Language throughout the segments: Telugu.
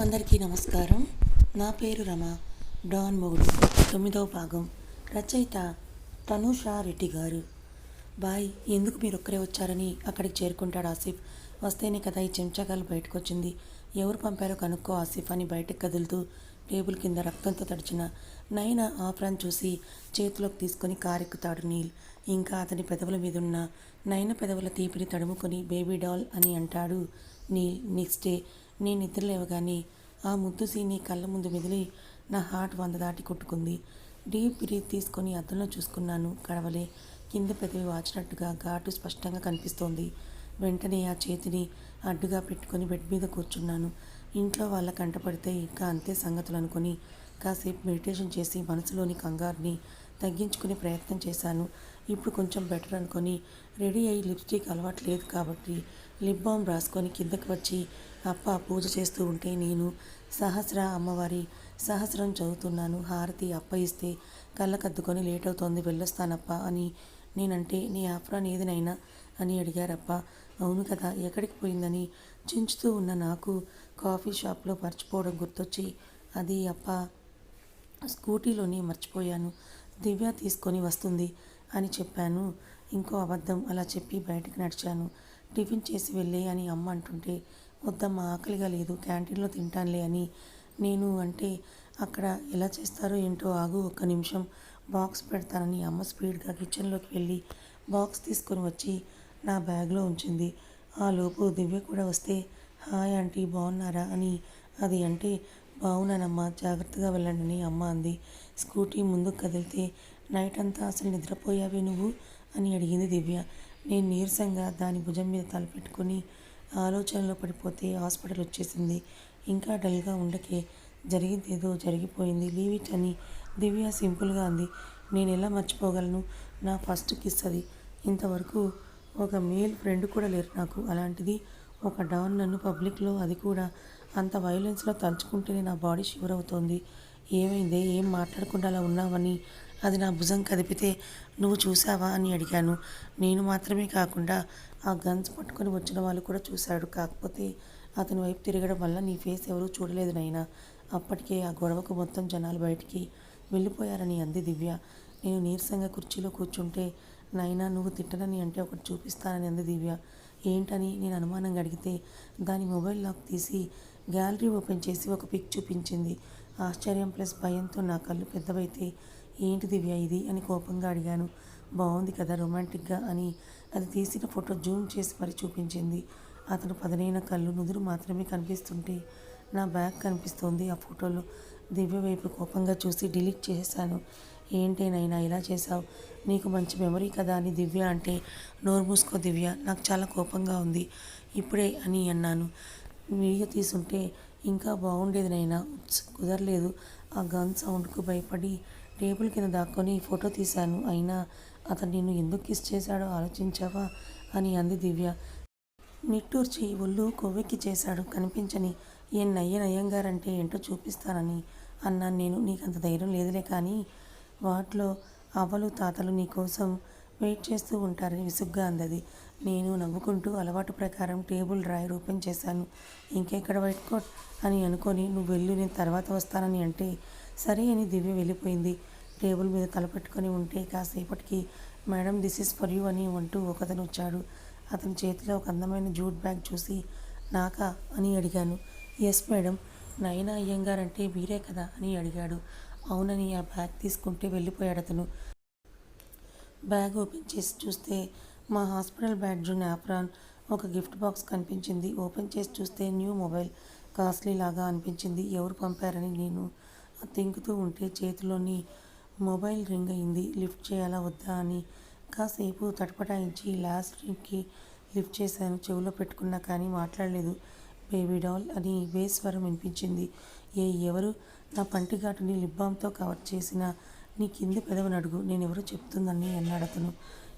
అందరికీ నమస్కారం. నా పేరు రమ. డాన్ మొగుడు. తొమ్మిదవ భాగం. రచయిత తనుషా రెడ్డి గారు. బాయ్ ఎందుకు మీరు ఒక్కరే వచ్చారని అక్కడికి చేరుకుంటాడు ఆసిఫ్. వస్తేనే కదా ఈ చెంచాగాలు బయటకు వచ్చింది ఎవరు పంపారో కనుక్కో ఆసిఫ్ అని బయటకు కదులుతూ టేబుల్ కింద రక్తంతో తడిచిన నయన ఆఫ్రాన్ చూసి చేతిలోకి తీసుకొని కారెక్కుతాడు నీల్. ఇంకా అతని పెదవుల మీదున్న నయన పెదవుల తీపిని తడుముకొని బేబీ డాల్ అని అంటాడు నీల్. నెక్స్ట్ డే నేను నిద్ర లేవగానే ఆ ముద్దు సీని కళ్ళ ముందు మెదిలి నా హార్ట్ వంద దాటి కొట్టుకుంది. డీప్ బ్రీత్ తీసుకొని అద్దంలో చూసుకున్నాను. కడవలే కింద పెదవి వాచినట్టుగా ఘాటు స్పష్టంగా కనిపిస్తోంది. వెంటనే ఆ చేతిని అడ్డుగా పెట్టుకొని బెడ్ మీద కూర్చున్నాను. ఇంట్లో వాళ్ళ కంటపడితే ఇంకా అంతే సంగతులు అనుకొని కాసేపు మెడిటేషన్ చేసి మనసులోని కంగారుని తగ్గించుకునే ప్రయత్నం చేశాను. ఇప్పుడు కొంచెం బెటర్ అనుకొని రెడీ అయ్యి లిప్స్టిక్ అలవాటు లేదు కాబట్టి లిప్ బామ్ రాసుకొని కిందకు వచ్చి అప్ప పూజ చేస్తూ ఉంటే నేను సహస్ర అమ్మవారి సహస్రం చదువుతున్నాను. హారతి అప్ప ఇస్తే కళ్ళకద్దుకొని లేట్ అవుతోంది వెళ్ళొస్తానప్ప అని నేనంటే నీ ఆఫ్రాన్ ఏదినైనా అని అడిగారప్ప. అవును కదా ఎక్కడికి పోయిందని చించుతూ ఉన్న నాకు కాఫీ షాప్లో మర్చిపోవడం గుర్తొచ్చి అది అప్ప స్కూటీలోనే మర్చిపోయాను. దివ్య తీసుకొని వస్తుంది అని చెప్పాను. ఇంకో అబద్ధం అలా చెప్పి బయటకు నడిచాను. టిఫిన్ చేసి వెళ్ళే అని అమ్మ అంటుంటే వద్దమ్మ ఆకలిగా లేదు క్యాంటీన్లో తింటానులే అని నేను అంటే అక్కడ ఎలా చేస్తారో ఏంటో ఆగు ఒక్క నిమిషం బాక్స్ పెడతానని అమ్మ స్పీడ్గా కిచెన్లోకి వెళ్ళి బాక్స్ తీసుకొని వచ్చి నా బ్యాగ్లో ఉంచింది. ఆ లోపు దివ్య కూడా వస్తే హాయ్ ఆంటీ బాగున్నారా? అని అది అంటే బాగున్నానమ్మా జాగ్రత్తగా వెళ్ళండి అమ్మ అంది. స్కూటీ ముందుకు కదిలితే నైట్ అంతా అసలు నిద్రపోయావే నువ్వు? అని అడిగింది దివ్య. నేను నీరసంగా దాని భుజం మీద తలపెట్టుకొని ఆలోచనలో పడిపోతే హాస్పిటల్ వచ్చేసింది. ఇంకా డల్గా ఉండకే జరిగింది ఏదో జరిగిపోయింది. లీవ్ ఇట్ అని దివ్య సింపుల్గా అంది. నేను ఎలా మర్చిపోగలను? నా ఫస్ట్ కిస్ అది. ఇంతవరకు ఒక మేల్ ఫ్రెండ్ కూడా లేరు నాకు. అలాంటిది ఒక డాన్ నన్ను పబ్లిక్లో అది కూడా అంత వైలెన్స్లో తలుచుకుంటేనే నా బాడీ షివర్ అవుతోంది. ఏమైందే? ఏం మాట్లాడకుండా అలా ఉన్నావని? అది నా భుజం కదిపితే నువ్వు చూసావా అని అడిగాను. నేను మాత్రమే కాకుండా ఆ గన్స్ పట్టుకొని వచ్చిన వాళ్ళు కూడా చూశాడు కాకపోతే అతని వైపు తిరగడం వల్ల నీ ఫేస్ ఎవరూ చూడలేదు నైనా అప్పటికే ఆ గొడవకు మొత్తం జనాలు బయటికి వెళ్ళిపోయారని అంది దివ్య. నేను నీరసంగా కుర్చీలో కూర్చుంటే నైనా నువ్వు తిట్టనని అంటే ఒకటి చూపిస్తానని అంది దివ్య. ఏంటని? నేను అనుమానంగా అడిగితే దాని మొబైల్ లాక్ తీసి గ్యాలరీ ఓపెన్ చేసి ఒక పిక్ చూపించింది. ఆశ్చర్యం ప్లస్ భయంతో నా కళ్ళు పెద్దవైతే ఏంటి దివ్య ఇది అని కోపంగా అడిగాను. బాగుంది కదా రొమాంటిక్గా అని అది తీసిన ఫోటో జూమ్ చేసి మరి చూపించింది. అతను పదనైన కళ్ళు నుదురు మాత్రమే కనిపిస్తుంటే నా బ్యాగ్ కనిపిస్తోంది. ఆ ఫోటోలో దివ్య వైపు కోపంగా చూసి డిలీట్ చేశాను. ఏంటేనైనా ఇలా చేశావు? నీకు మంచి మెమరీ కదా అని దివ్య అంటే నోరు మూసుకో దివ్య నాకు చాలా కోపంగా ఉంది. ఇప్పుడే అని అన్నాను. వీడియో తీసుంటే ఇంకా బాగుండేది నైనా ఉప్స్, కుదరలేదు. ఆ గన్ సౌండ్కు భయపడి టేబుల్ కింద దాక్కొని ఫోటో తీశాను. అయినా అతను నిన్ను ఎందుకు కిస్ చేశాడో ఆలోచించావా? అని అంది దివ్య. నిట్టూర్చి ఒళ్ళు కొవ్వెక్కి చేశాడు. కనిపించని ఏ నయ్య నయ్యంగారంటే ఏంటో చూపిస్తానని అన్నాను నేను. నీకంత ధైర్యం లేదులే కానీ వాటిలో అవ్వలు తాతలు నీకోసం వెయిట్ చేస్తూ ఉంటారని విసుగ్గా అందది నేను నవ్వుకుంటూ అలవాటు ప్రకారం టేబుల్ డ్రాయర్ ఓపెన్ చేశాను. ఇంకెక్కడ వైట్ కోట్ అని అనుకొని నువ్వు వెళ్ళు నేను తర్వాత వస్తానని అంటే సరే అని దివ్య వెళ్ళిపోయింది. టేబుల్ మీద తలపెట్టుకొని ఉంటే కాసేపటికి madam this is for you అని అంటూ ఒకతను వచ్చాడు. అతని చేతిలో ఒక అందమైన జూట్ బ్యాగ్ చూసి నాకా? అని అడిగాను. Yes madam. నయనా అయ్యంగార్ అంటే మీరే కదా? అని అడిగాడు. అవునని ఆ బ్యాగ్ తీసుకుంటే వెళ్ళిపోయాడు అతను. బ్యాగ్ ఓపెన్ చేసి చూస్తే మా హాస్పిటల్ బ్యాడ్జ్ యాప్రాన్ ఒక గిఫ్ట్ బాక్స్ కనిపించింది. ఓపెన్ చేసి చూస్తే న్యూ మొబైల్ కాస్ట్లీ లాగా అనిపించింది. ఎవరు పంపారని నేను తింకుతూ ఉంటే చేతిలోని మొబైల్ రింగ్ అయింది. లిఫ్ట్ చేయాలా వద్దా అని కాసేపు తటపటాయించి లాస్ట్ రింగ్కి లిఫ్ట్ చేశాను. చెవిలో పెట్టుకున్నా కానీ మాట్లాడలేదు. బేబీ డాల్ అని బేస్వరం వినిపించింది. ఏ ఎవరు? నా పంటిఘాటుని లిబ్బామ్తో కవర్ చేసిన నీ కింది పెదవని అడుగు నేనెవరో చెప్తుందని అన్నాడు అతను.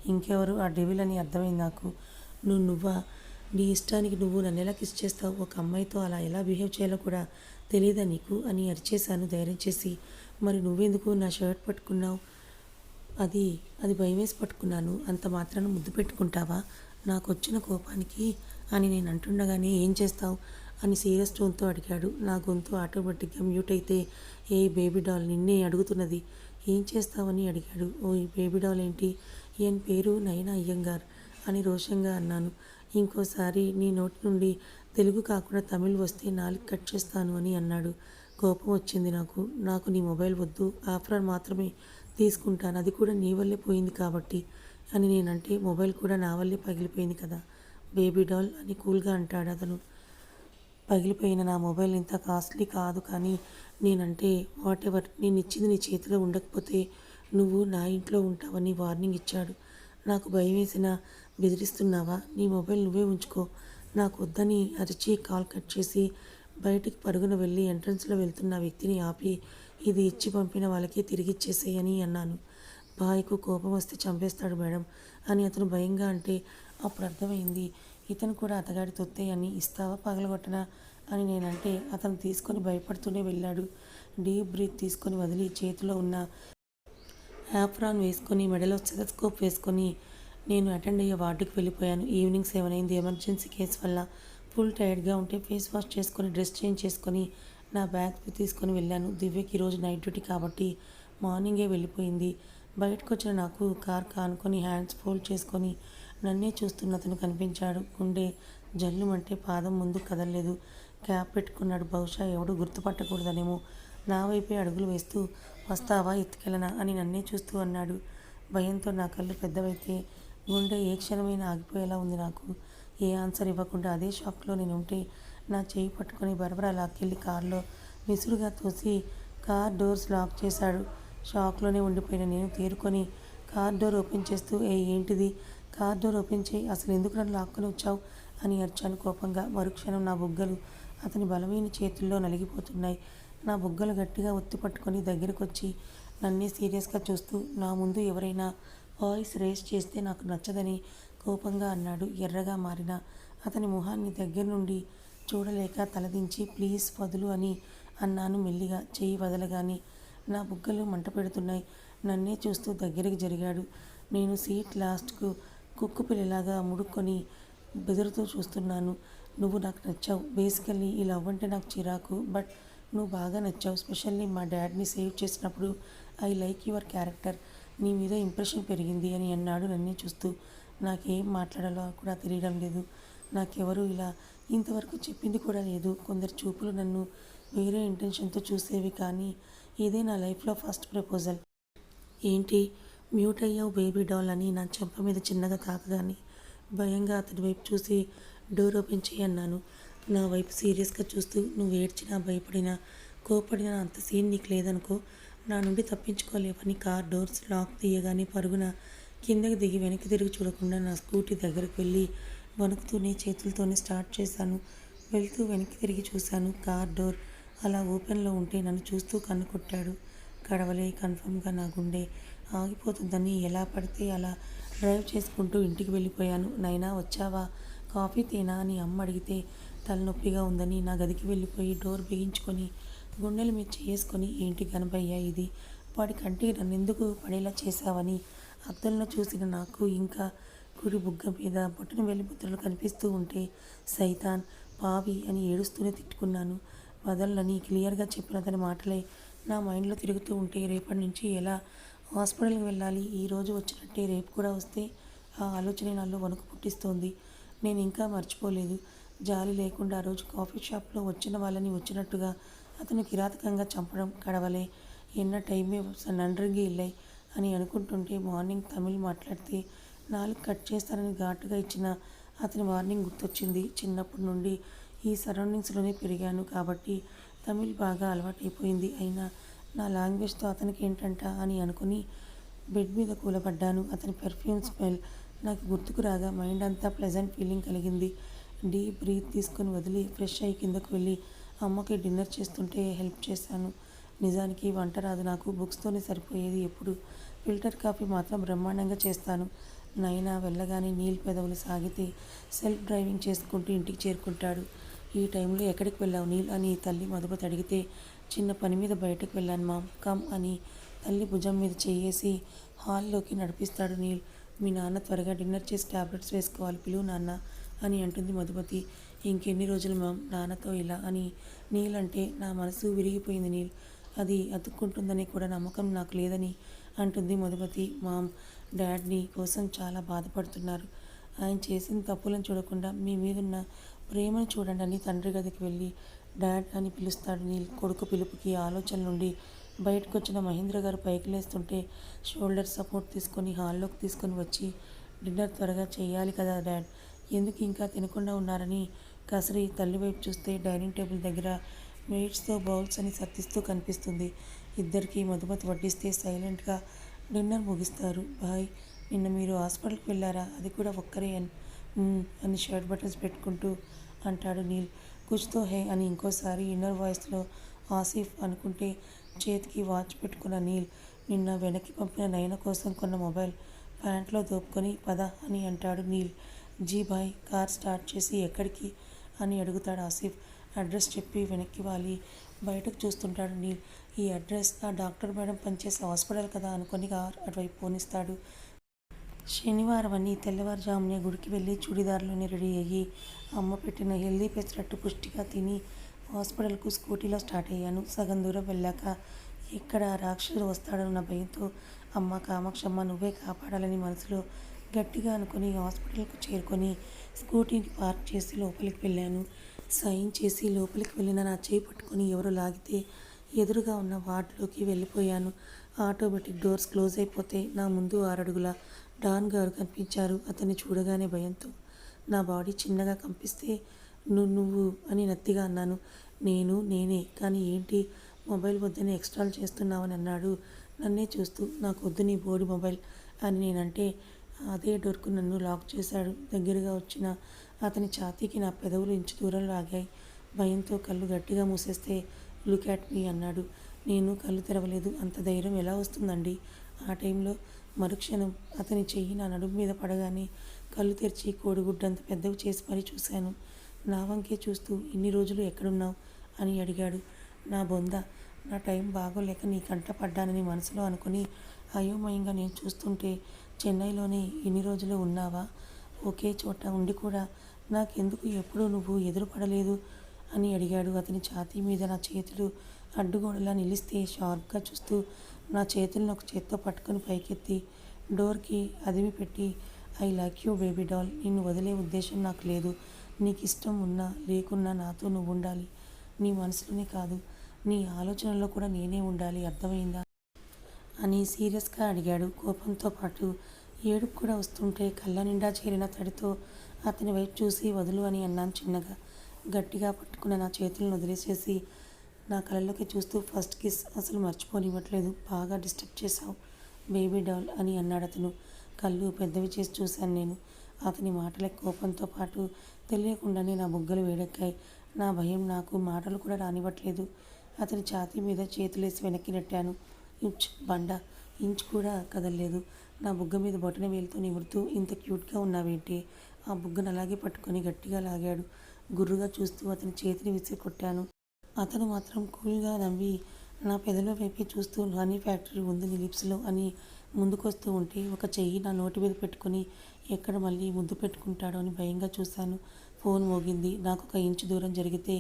ఇంకెవరు ఆ డెవిల్ అని అర్థమైంది నాకు. నువ్వు నువ్వా? నీ ఇష్టానికి నువ్వు నన్ను ఎలా కిస్ చేస్తావు? ఒక అమ్మాయితో అలా ఎలా బిహేవ్ చేయాలో కూడా తెలియదా నీకు? అని అరిచేశాను ధైర్యం చేసి. మరి నువ్వెందుకు నా షర్ట్ పట్టుకున్నావు? అది అది భయమేసి పట్టుకున్నాను. అంత మాత్రాన ముద్దు పెట్టుకుంటావా? నాకు వచ్చిన కోపానికి అని నేను అంటుండగానే ఏం చేస్తావు? అని సీరియస్ టోన్తో అడిగాడు. నా గొంతు ఆటోమేటిక్గా మ్యూట్ అయితే ఏ బేబీ డాల్ నిన్నే అడుగుతున్నది. ఏం చేస్తావని అడిగాడు. ఓ ఈ బేబీ డాల్ ఏంటి? ఈయన పేరు నయనా అయ్యంగార్ అని రోషంగా అన్నాను. ఇంకోసారి నీ నోటి నుండి తెలుగు కాకుండా తమిళ్ వస్తే నాలుగు కట్ చేస్తాను అని అన్నాడు. కోపం వచ్చింది నాకు. నాకు నీ మొబైల్ వద్దు. ఆఫర్ మాత్రమే తీసుకుంటాను. అది కూడా నీ వల్లే పోయింది కాబట్టి అని నేనంటే మొబైల్ కూడా నా వల్లే పగిలిపోయింది కదా. బేబీ డాల్ అని కూల్గా అంటాడు అతను. పగిలిపోయిన నా మొబైల్ ఇంత కాస్ట్లీ కాదు కానీ నేనంటే వాట్ ఎవర్ నేను ఇచ్చింది నీ చేతిలో ఉండకపోతే నువ్వు నా ఇంట్లో ఉంటావని వార్నింగ్ ఇచ్చాడు. నాకు భయం వేసినా బెదిరిస్తున్నావా? నీ మొబైల్ నువ్వే ఉంచుకో. నాకు వద్దని అరిచి కాల్ కట్ చేసి బయటికి పరుగున వెళ్ళి ఎంట్రన్స్లో వెళ్తున్న వ్యక్తిని ఆపి ఇది ఇచ్చి పంపిన వాళ్ళకి తిరిగి ఇచ్చేసేయని అన్నాను. బాయ్కు కోపం వస్తే చంపేస్తాడు మేడం అని అతను భయంగా అంటే అప్పుడు అర్థమైంది ఇతను కూడా అతగాడి తొత్తే అని ఇస్తావా పగలగొట్టనా అని నేనంటే అతను తీసుకొని భయపడుతూనే వెళ్ళాడు. డీప్ బ్రీత్ తీసుకొని వదిలి చేతిలో ఉన్న యాప్రాన్ వేసుకొని మెడలో స్టెథోస్కోప్ వేసుకొని నేను అటెండ్ అయ్యే వార్డుకి వెళ్ళిపోయాను. ఈవినింగ్ సెవెన్ అయింది. ఎమర్జెన్సీ కేసు వల్ల ఫుల్ టైర్డ్గా ఉంటే ఫేస్ వాష్ చేసుకొని డ్రెస్ చేంజ్ చేసుకొని నా బ్యాగ్ తీసుకొని వెళ్ళాను. దివ్యకి ఈరోజు నైట్ డ్యూటీ కాబట్టి మార్నింగే వెళ్ళిపోయింది. బయటకు వచ్చిన నాకు కార్ కానుకొని హ్యాండ్స్ ఫోల్డ్ చేసుకొని నన్నే చూస్తున్న అతను కనిపించాడు. గుండె జల్లుమంటే పాదం ముందు కదలలేదు. క్యాప్ పెట్టుకున్నాడు. బహుశా ఎవడు గుర్తుపట్టకూడదనేమో నా వైపే అడుగులు వేస్తూ వస్తావా ఎత్తుకెళ్ళనా అని నన్నే చూస్తూ అన్నాడు. భయంతో నా కళ్ళు పెద్దవైతే గుండె ఏ క్షణమైనా ఆగిపోయేలా ఉంది నాకు. ఏ ఆన్సర్ ఇవ్వకుండా అదే షాక్లో నేను ఉంటే నా చేయి పట్టుకొని బరబరా లాక్కెళ్ళి కారులో విసురుగా తోసి కార్ డోర్స్ లాక్ చేశాడు. షాక్లోనే ఉండిపోయిన నేను తేరుకొని కార్ డోర్ ఓపెన్ చేస్తూ ఏ ఏంటిది? కార్ డోర్ ఓపెన్ చేయి అసలు ఎందుకు నన్ను లాక్కొని వచ్చావు? అని అరిచాను కోపంగా. మరుక్షణం నా బుగ్గలు అతని బలమైన చేతుల్లో నలిగిపోతున్నాయి. నా బుగ్గలు గట్టిగా ఒత్తి పట్టుకొని దగ్గరకొచ్చి నన్నే సీరియస్గా చూస్తూ నా ముందు ఎవరైనా వాయిస్ రేస్ చేస్తే నాకు నచ్చదని కోపంగా అన్నాడు ఎర్రగా మారిన. అతని మొహాన్ని దగ్గర నుండి చూడలేక తలదించి ప్లీజ్ వదులు అని అన్నాను మెల్లిగా. చెయ్యి వదలగానే నా బుగ్గలు మంట పెడుతున్నాయి. నన్నే చూస్తూ దగ్గరికి జరిగాడు. నేను సీట్ లాస్ట్కు కుక్కు పిల్లలాగా ముడుక్కొని బెదురుతూ చూస్తున్నాను. నువ్వు నాకు నచ్చావు. బేసికల్లీ ఈ లవ్ అంటే నాకు చిరాకు. బట్ నువ్వు బాగా నచ్చావు స్పెషల్లీ మా డాడ్ని సేవ్ చేసినప్పుడు ఐ లైక్ యువర్ క్యారెక్టర్. నీ మీద ఇంప్రెషన్ పెరిగింది అని అన్నాడు నన్నే చూస్తూ. నాకేం మాట్లాడాలో కూడా తెలియడం లేదు. నాకెవరు ఇలా ఇంతవరకు చెప్పింది కూడా లేదు. కొందరు చూపులు నన్ను వేరే ఇంటెన్షన్తో చూసేవి కానీ ఇదే నా లైఫ్లో ఫస్ట్ ప్రపోజల్. ఏంటి? మ్యూట్ అయ్యావు బేబీ డాల్ అని నా చెంప మీద చిన్నగా తాకగానే భయంగా అతడి వైపు చూసి డోర్ ఓపెన్ చేయి అన్నాను. నా వైపు సీరియస్గా చూస్తూ నువ్వు ఏడ్చినా భయపడినా కోపడినా అంత సీన్ నీకు లేదనుకో నా నుండి తప్పించుకోలేవని కార్ డోర్స్ లాక్ తీయగానే పరుగున కిందకి దిగి వెనక్కి తిరిగి చూడకుండా నా స్కూటీ దగ్గరికి వెళ్ళి వణుకుతూనే చేతులతోనే స్టార్ట్ చేశాను. వెళ్తూ వెనక్కి తిరిగి చూశాను. కార్ డోర్ అలా ఓపెన్లో ఉంటే నన్ను చూస్తూ కన్ను కొట్టాడు. కడవలే కన్ఫర్మ్గా నా గుండె ఆగిపోతుందని ఎలా పడితే అలా డ్రైవ్ చేసుకుంటూ ఇంటికి వెళ్ళిపోయాను. నైనా వచ్చావా? కాఫీ తేనా? అని అమ్మ అడిగితే తలనొప్పిగా ఉందని నా గదికి వెళ్ళిపోయి డోర్ బిగించుకొని గుండెల మీద చేసుకొని ఏంటి కనబయ్యా ఇది? వాడి కంటికి నన్ను ఎందుకు పడేలా చేశావని అత్తలను చూసిన నాకు ఇంకా కుడి బుగ్గ మీద బొట్టన వెళ్ళి కనిపిస్తూ ఉంటే సైతాన్ పావి అని ఏడుస్తూనే తిట్టుకున్నాను. వదలని క్లియర్గా చెప్పిన అతని మాటలే నా మైండ్లో తిరుగుతూ ఉంటే రేపటి నుంచి ఎలా హాస్పిటల్కి వెళ్ళాలి? ఈ రోజు వచ్చినట్టే రేపు కూడా వస్తే ఆ ఆలోచనే నాలో వణుకు పుట్టిస్తోంది. నేను ఇంకా మర్చిపోలేదు. జాలి లేకుండా ఆ రోజు కాఫీ షాప్లో వచ్చిన వాళ్ళని వచ్చినట్టుగా అతను కిరాతకంగా చంపడం కడవలే. ఎన్న టైమే నన్రింగి ఇల్లై అని అనుకుంటుంటే మార్నింగ్ తమిళ్ మాట్లాడితే నాలుగు కట్ చేస్తానని ఘాటుగా ఇచ్చిన అతని వార్నింగ్ గుర్తొచ్చింది. చిన్నప్పటి నుండి ఈ సరౌండింగ్స్లోనే పెరిగాను కాబట్టి తమిళ్ బాగా అలవాటైపోయింది. అయినా నా లాంగ్వేజ్తో అతనికి ఏంటంట అని అనుకుని బెడ్ మీద కూలబడ్డాను. అతని పెర్ఫ్యూమ్ స్మెల్ నాకు గుర్తుకు రాగా మైండ్ అంతా ప్లెజెంట్ ఫీలింగ్ కలిగింది. డీప్ బ్రీత్ తీసుకొని వదిలి ఫ్రెష్ అయ్యి కిందకు వెళ్ళి అమ్మకి డిన్నర్ చేస్తుంటే హెల్ప్ చేశాను. నిజానికి వంట రాదు. నాకు బుక్స్తోనే సరిపోయేది ఎప్పుడు. ఫిల్టర్ కాఫీ మాత్రం బ్రహ్మాండంగా చేస్తాను. నైనా వెళ్ళగానే నీళ్ళు పెదవులు సాగితే సెల్ఫ్ డ్రైవింగ్ చేసుకుంటూ ఇంటికి చేరుకుంటాడు. ఈ టైంలో ఎక్కడికి వెళ్ళావు? నీళ్ళు అని తల్లి మధుపతి అడిగితే చిన్న పని మీద బయటకు వెళ్ళాను మామ్. కమ్ అని తల్లి భుజం మీద చేయేసి హాల్లోకి నడిపిస్తాడు నీళ్ళు మీ నాన్న త్వరగా డిన్నర్ చేసి టాబ్లెట్స్ వేసుకోవాలి. పిలువు నాన్న. అని అంటుంది మధుమతి ఇంకెన్ని రోజులు మా నాన్నతో ఇలా అని. నీల్ అంటే నా మనసు విరిగిపోయింది నీల్. అది అతుక్కుంటుందని కూడా నమ్మకం నాకు లేదని అంటుంది మధుమతి మామ్ డాడ్ నీ కోసం చాలా బాధపడుతున్నారు. ఆయన చేసిన తప్పులను చూడకుండా మీ మీదున్న ప్రేమను చూడండి అని తండ్రి గదికి వెళ్ళి డాడ్ అని పిలుస్తాడు నీల్. కొడుకు పిలుపుకి ఆలోచన నుండి బయటకు వచ్చిన మహేంద్ర గారు పైకి లేస్తుంటే షోల్డర్ సపోర్ట్ తీసుకొని హాల్లోకి తీసుకొని వచ్చి డిన్నర్ త్వరగా చేయాలి కదా డాడ్. ఎందుకు ఇంకా తినకుండా ఉన్నారని కసరి తల్లివైపు చూస్తే డైనింగ్ టేబుల్ దగ్గర వెయిట్స్తో బౌల్స్ అని సర్దిస్తూ కనిపిస్తుంది. ఇద్దరికి మధుమతి వడ్డిస్తే సైలెంట్గా డిన్నర్ ముగిస్తారు. బాయ్ నిన్న మీరు హాస్పిటల్కి వెళ్ళారా? అది కూడా ఒక్కరే అని అని షర్ట్ బటన్స్ పెట్టుకుంటూ అంటాడు నీల్. కుచ్తో హే అని ఇంకోసారి ఇన్నర్ వాయిస్లో ఆసిఫ్ అనుకుంటే చేతికి వాచ్ పెట్టుకున్న నీల్ నిన్న వెనక్కి పంపిన నయన కోసం కొన్న మొబైల్ ప్యాంట్లో దోపుకొని పద అని అంటాడు నీల్. జీ బాయ్ కార్ స్టార్ట్ చేసి ఎక్కడికి అని అడుగుతాడు ఆసిఫ్. అడ్రస్ చెప్పి వెనక్కి వాలి. బయటకు చూస్తుంటాడు నీల్. ఈ అడ్రస్ ఆ డాక్టర్ మేడం పనిచేసే హాస్పిటల్ కదా అనుకొని కార్ అటువైపు పోనిస్తాడు. శనివారం అని తెల్లవారుజామునే గుడికి వెళ్ళి చూడిదార్లోనే రెడీ అయ్యి అమ్మ పెట్టిన హెల్దీ పెసరట్టు పుష్టిగా తిని హాస్పిటల్కు స్కూటీలో స్టార్ట్ అయ్యాను. సగం దూరం వెళ్ళాక ఎక్కడ ఆ రాక్షసుడు వస్తాడన్న భయంతో అమ్మ కామాక్షమ్మ నువ్వే కాపాడాలని మనసులో గట్టిగా అనుకుని హాస్పిటల్కు చేరుకొని స్కూటీని పార్క్ చేసి లోపలికి వెళ్ళాను. సైన్ చేసి లోపలికి వెళ్ళిన నా చేయి పట్టుకొని ఎవరు లాగితే ఎదురుగా ఉన్న వార్డులోకి వెళ్ళిపోయాను. ఆటోమేటిక్ డోర్స్ క్లోజ్ అయిపోతే నా ముందు ఆరడుగుల డాన్ గారు కనిపించారు. అతన్ని చూడగానే భయంతో నా బాడీ చిన్నగా కంపిస్తే నువ్వు నువ్వు అని నత్తిగా అన్నాను. నేను నేనే కానీ ఏంటి? మొబైల్ వద్దని ఎక్స్ట్రాల్ చేస్తున్నావని అన్నాడు. నన్నే చూస్తూ నాకు వద్దు నీ బోడి మొబైల్ అని నేనంటే అదే డోర్కు నన్ను లాక్ చేశాడు. దగ్గరగా వచ్చిన అతని ఛాతీకి నా పెదవులు ఇంచు దూరంలో ఆగాయి భయంతో కళ్ళు గట్టిగా మూసేస్తే లుక్ యాట్ మీ అన్నాడు. నేను కళ్ళు తెరవలేదు. అంత ధైర్యం ఎలా వస్తుందండి ఆ టైంలో మరుక్షణం అతని చెయ్యి నా నడుము మీద పడగానే కళ్ళు తెరిచి కోడిగుడ్డంత పెద్దవి చేసి మరీ చూశాను. నా వంకే చూస్తూ ఇన్ని రోజులు ఎక్కడున్నావు అని అడిగాడు. నా బొంద. నా టైం బాగోలేక నీ కంట పడ్డానని మనసులో అనుకుని అయోమయంగా నేను చూస్తుంటే చెన్నైలోనే ఇన్ని రోజులు ఉన్నావా? ఒకే చోట ఉండి కూడా నాకెందుకు ఎప్పుడూ నువ్వు ఎదురుపడలేదు? అని అడిగాడు అతని ఛాతీ మీద నా చేతులు అడ్డుగోడలా నిలిస్తే షార్ప్గా చూస్తూ నా చేతులను ఒక చేత్తో పట్టుకొని పైకెత్తి డోర్కి అదిమి పెట్టి I like you baby doll నిన్ను వదిలే ఉద్దేశం నాకు లేదు. నీకు ఇష్టం ఉన్నా లేకున్నా నాతో నువ్వు ఉండాలి. నీ మనసులోనే కాదు నీ ఆలోచనలో కూడా నేనే ఉండాలి. అర్థమైందా? అని సీరియస్గా అడిగాడు. కోపంతో పాటు ఏడుపు కూడా వస్తుంటే కళ్ళ నిండా చేరిన తడితో అతని వైపు చూసి వదులు అని అన్నాను చిన్నగా. గట్టిగా పట్టుకున్న నా చేతులను వదిలేసేసి నా కళ్ళలోకి చూస్తూ ఫస్ట్ కిస్ అసలు మర్చిపోనివ్వట్లేదు. బాగా డిస్టర్బ్ చేశావు బేబీ డాల్ అని అన్నాడు అతను. కళ్ళు పెద్దవి చేసి చూశాను నేను. అతని మాటల కోపంతో పాటు తెలియకుండానే నా బుగ్గలు వేడెక్కాయి. నా భయం నాకు మాటలు కూడా రానివ్వట్లేదు. అతని ఛాతీ మీద చేతులేసి వెనక్కి నెట్టాను. ఇంచ్ బండ ఇంచ్ కూడా కదలలేదు. నా బుగ్గ మీద బొటన వేలుతో నిమురుతూ ఇంత క్యూట్గా ఉన్నావేంటి? ఆ బుగ్గను అలాగే పట్టుకొని గట్టిగా లాగాడు. గుర్రుగా చూస్తూ అతని చేతిని విసిరి కొట్టాను. అతను మాత్రం కూల్గా నవ్వి నా పెదల వైపే చూస్తూ హనీ ఫ్యాక్టరీ ఉంది నీ లిప్స్లో అని ముందుకొస్తూ ఉంటే ఒక చెయ్యి నా నోటి మీద పెట్టుకొని ఎక్కడ మళ్ళీ ముద్దు పెట్టుకుంటాడో అని భయంగా చూశాను. ఫోన్ మోగింది. నాకు ఒక ఇంచు దూరం జరిగితే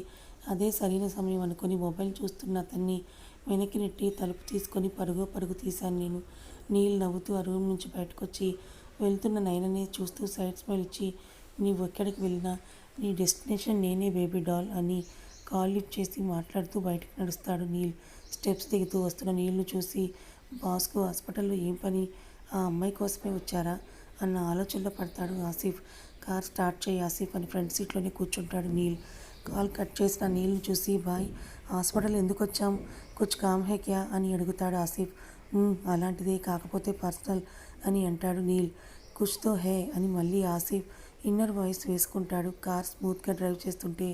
అదే సరైన సమయం అనుకొని మొబైల్ చూస్తున్న అతన్ని వెనక్కి నెట్టి తలుపు తీసుకొని పరుగు పరుగు తీశాను నేను. నీళ్ళు నవ్వుతూ ఆ రూమ్ నుంచి బయటకొచ్చి వెళ్తున్న నైనని చూస్తూ సైడ్ స్మైల్ ఇచ్చి నీవు ఎక్కడికి వెళ్ళినా నీ డెస్టినేషన్ నేనే బేబీ డాల్ అని కాల్ లిఫ్ట్ చేసి మాట్లాడుతూ బయటకు నడుస్తాడు నీల్. స్టెప్స్ దిగుతూ వస్తున్న నీళ్ళు చూసి బాస్కు హాస్పిటల్లో ఏం పని? ఆ అమ్మాయి కోసమే వచ్చారా? అన్న ఆలోచనలో పడతాడు ఆసిఫ్. కార్ స్టార్ట్ చేయి ఆసిఫ్ అని ఫ్రంట్ సీట్లోనే కూర్చుంటాడు నీల్. కాల్ కట్ చేసిన నీళ్ళు చూసి బాయ్ హాస్పిటల్ ఎందుకు వచ్చాం కుచ్ కామ్ హే క్యా? అని అడుగుతాడు ఆసిఫ్. అలాంటిదే కాకపోతే పర్సనల్ అని అంటాడు నీల్. కుచ్తో హే అని మళ్ళీ ఆసిఫ్ ఇన్నర్ వాయిస్ వేసుకుంటాడు. కార్ స్మూత్గా డ్రైవ్ చేస్తుంటే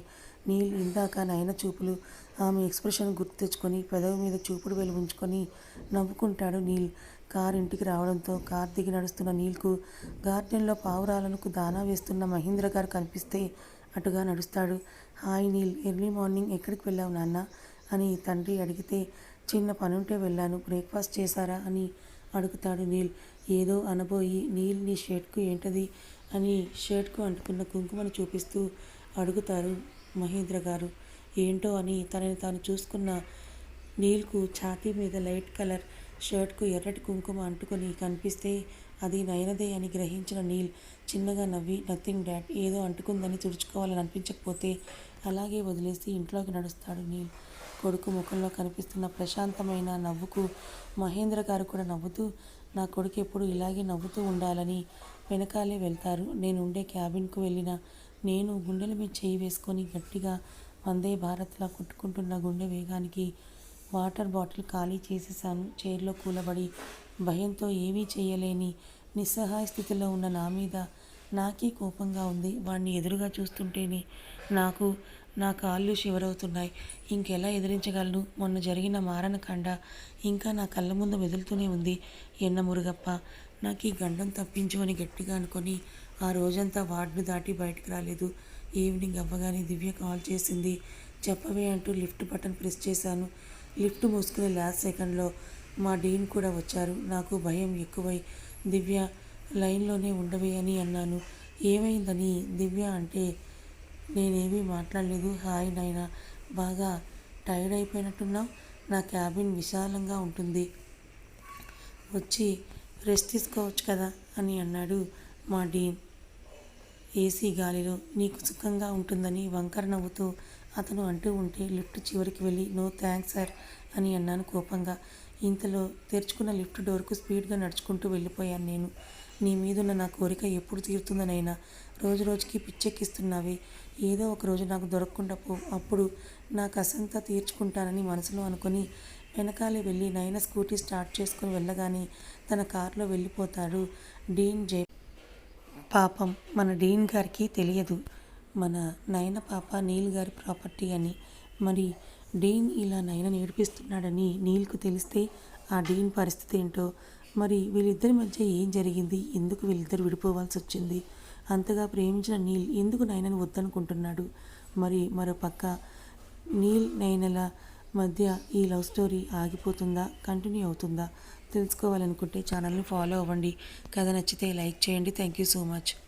నీల్ ఇందాక నయన చూపులు ఆమె ఎక్స్ప్రెషన్ గుర్తు తెచ్చుకొని పెదవి మీద చూపుడు వేలు ఉంచుకొని నవ్వుకుంటాడు నీల్. కార్ ఇంటికి రావడంతో కార్ దిగి నడుస్తున్న నీల్కు గార్డెన్లో పావురాలకు దానా వేస్తున్న మహేంద్ర గారు కనిపిస్తే అటుగా నడుస్తాడు. హాయ్ నీల్ ఎర్లీ మార్నింగ్ ఎక్కడికి వెళ్ళావు నాన్న? అని తండ్రి అడిగితే చిన్న పనుంటే వెళ్ళాను. బ్రేక్ఫాస్ట్ చేశారా? అని అడుగుతాడు నీల్. ఏదో అనబోయి నీల్ నీ షర్ట్కు ఏంటది? అని షర్ట్కు అంటుకున్న కుంకుమను చూపిస్తూ అడుగుతారు మహేంద్ర గారు. ఏంటో? అని తనని తాను చూసుకున్న నీల్కు ఛాతీ మీద లైట్ కలర్ షర్ట్కు ఎర్రటి కుంకుమ అంటుకొని కనిపిస్తే అది నయనదే అని గ్రహించిన నీల్ చిన్నగా నవ్వి నథింగ్ డాడ్ ఏదో అంటుకుందని తుడుచుకోవాలని అనిపించకపోతే అలాగే వదిలేసి ఇంట్లోకి నడుస్తాడు నీల్. కొడుకు ముఖంలో కనిపిస్తున్న ప్రశాంతమైన నవ్వుకు మహేంద్ర గారు కూడా నవ్వుతూ నా కొడుకు ఎప్పుడు ఇలాగే నవ్వుతూ ఉండాలని వెనకాలే వెళ్తారు. నేను ఉండే క్యాబిన్కు వెళ్ళిన నేను గుండెల మీద చేయి వేసుకొని గట్టిగా వందే భారత్లా కొట్టుకుంటున్న గుండె వేగానికి వాటర్ బాటిల్ ఖాళీ చేసేసాను చైర్లో కూలబడి భయంతో ఏమీ చేయలేని నిస్సహాయ స్థితిలో ఉన్న నా మీద నాకే కోపంగా ఉంది. వాడిని ఎదురుగా చూస్తుంటేనే నాకు నా కాళ్ళు షివరవుతున్నాయి ఇంకెలా ఎదిరించగలను? మొన్న జరిగిన మారణకాండ ఇంకా నా కళ్ళ ముందు మెదులుతూనే ఉంది. ఎన్న మురుగప్ప నాకు ఈ గండం తప్పించు అని గట్టిగా అనుకొని ఆ రోజంతా వార్డును దాటి బయటకు రాలేదు. ఈవినింగ్ అవ్వగానే దివ్య కాల్ చేసింది. చెప్పవే అంటూ లిఫ్ట్ బటన్ ప్రెస్ చేశాను. లిఫ్ట్ మూసుకునే లాస్ట్ సెకండ్లో మా డీన్ కూడా వచ్చారు. నాకు భయం ఎక్కువై దివ్య లైన్లోనే ఉండవే అని అన్నాను. ఏమైందని? దివ్య అంటే నేనేమీ మాట్లాడలేదు. హాయ్ నాయన బాగా టైర్డ్ అయిపోయినట్టున్నావు? నా క్యాబిన్ విశాలంగా ఉంటుంది. వచ్చి రెస్ట్ తీసుకోవచ్చు కదా అని అన్నాడు మా డీన్. ఏసీ గాలిలో నీకు సుఖంగా ఉంటుందని వంకర నవ్వుతూ అతను అంటూ ఉంటే లిఫ్ట్ చివరికి వెళ్ళి నో థ్యాంక్స్ సార్ అని అన్నాను కోపంగా. ఇంతలో తెరుచుకున్న లిఫ్ట్ డోర్కు స్పీడ్గా నడుచుకుంటూ వెళ్ళిపోయాను నేను. నీ మీదున్న నా కోరిక ఎప్పుడు తీరుతుందనైనా రోజు రోజుకి పిచ్చెక్కిస్తున్నావే. ఏదో ఒక రోజు నాకు దొరకకుండా పో. అప్పుడు నా కసంతా తీర్చుకుంటానని మనసులో అనుకొని వెనకాలే వెళ్ళి నైనా స్కూటీ స్టార్ట్ చేసుకుని వెళ్ళగానే తన కారులో వెళ్ళిపోతాడు డీన్ జై. పాపం మన డీన్ గారికి తెలియదు. మన నయన పాప నీల్ గారి ప్రాపర్టీ అని. మరి డీన్ ఇలా నయన నేర్పిస్తున్నాడని నీల్కు తెలిస్తే ఆ డీన్ పరిస్థితి ఏంటో? మరి వీళ్ళిద్దరి మధ్య ఏం జరిగింది? ఎందుకు వీళ్ళిద్దరు విడిపోవాల్సి వచ్చింది? అంతగా ప్రేమించిన నీల్ ఎందుకు నయనని వద్దనుకుంటున్నాడు? మరి మరో పక్క నీల్ నయనల మధ్య ఈ లవ్ స్టోరీ ఆగిపోతుందా? కంటిన్యూ అవుతుందా? తెలుసుకోవాలనుకుంటే ఛానల్ని ఫాలో అవ్వండి. కథ నచ్చితే లైక్ చేయండి. Thank you so much.